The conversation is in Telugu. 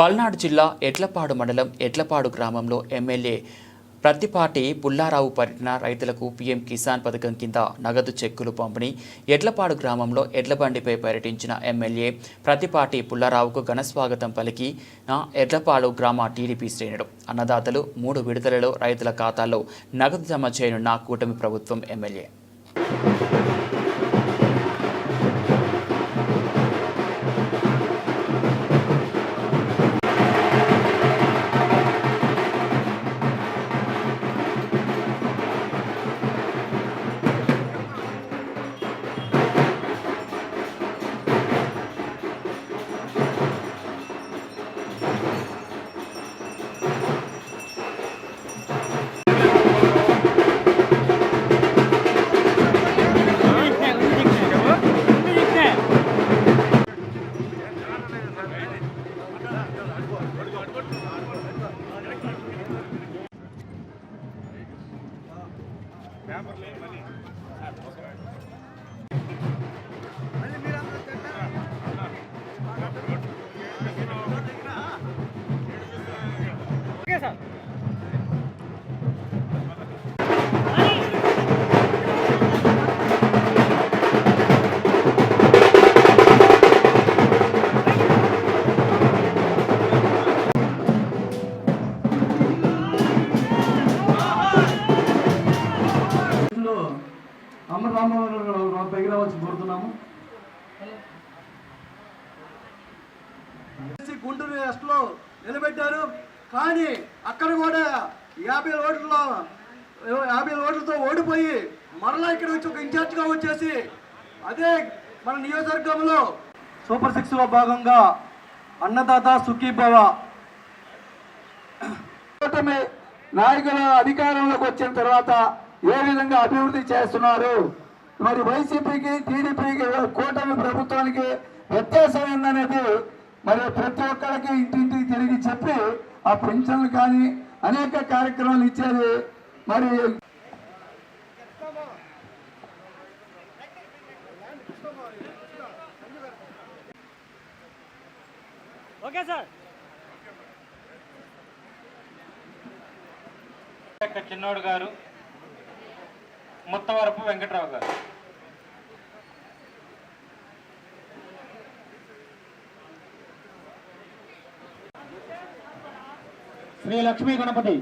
పల్నాడు జిల్లా ఎడ్లపాడు మండలం ఎడ్లపాడు గ్రామంలో ఎమ్మెల్యే ప్రతిపాటి పుల్లారావు పర్యటన రైతులకు పీఎం కిసాన్ పథకం కింద నగదు చెక్కులు పంపిణీ. ఎడ్లపాడు గ్రామంలో ఎడ్లబండిపై పర్యటించిన ఎమ్మెల్యే ప్రతిపాటి పుల్లారావుకు ఘనస్వాగతం పలికి నా ఎడ్లపాడు గ్రామ టీడీపీ శ్రేణుడు అన్నదాతలు మూడు విడుదలలో రైతుల ఖాతాల్లో నగదు జమ చేయనున్న కూటమి ప్రభుత్వం ఎమ్మెల్యే. லேபர்லேயும் மணி లో అమర దగ్గర పైకి రావాల్సి కోరుతున్నాము. గుంటూరు లో నిలబెట్టారు. కానీ అక్కడ కూడా యాభై ఓట్లలో యాభై ఓట్లతో ఓడిపోయి మరలా ఇక్కడ వచ్చి ఒక ఇన్ఛార్జ్గా వచ్చేసి అదే మన నియోజకవర్గంలో సూపర్ సిక్స్లో భాగంగా అన్నదాత సుఖీభవ నాయకుల అధికారంలోకి వచ్చిన తర్వాత ఏ విధంగా అభివృద్ధి చేస్తున్నారు? మరి వైసీపీకి టీడీపీకి కూటమి ప్రభుత్వానికి వ్యత్యాసం ఏందనేది మరి ప్రతి ఒక్కరికి ఇంటింటికి తిరిగి చెప్పి ఆ పెన్షన్లు కానీ అనేక కార్యక్రమాలు ఇచ్చేది మరి ఓకే సార్. చిన్నోడు గారు ముత్తవరపు వెంకట్రావు గారు శ్రీ లక్ష్మీ గణపతి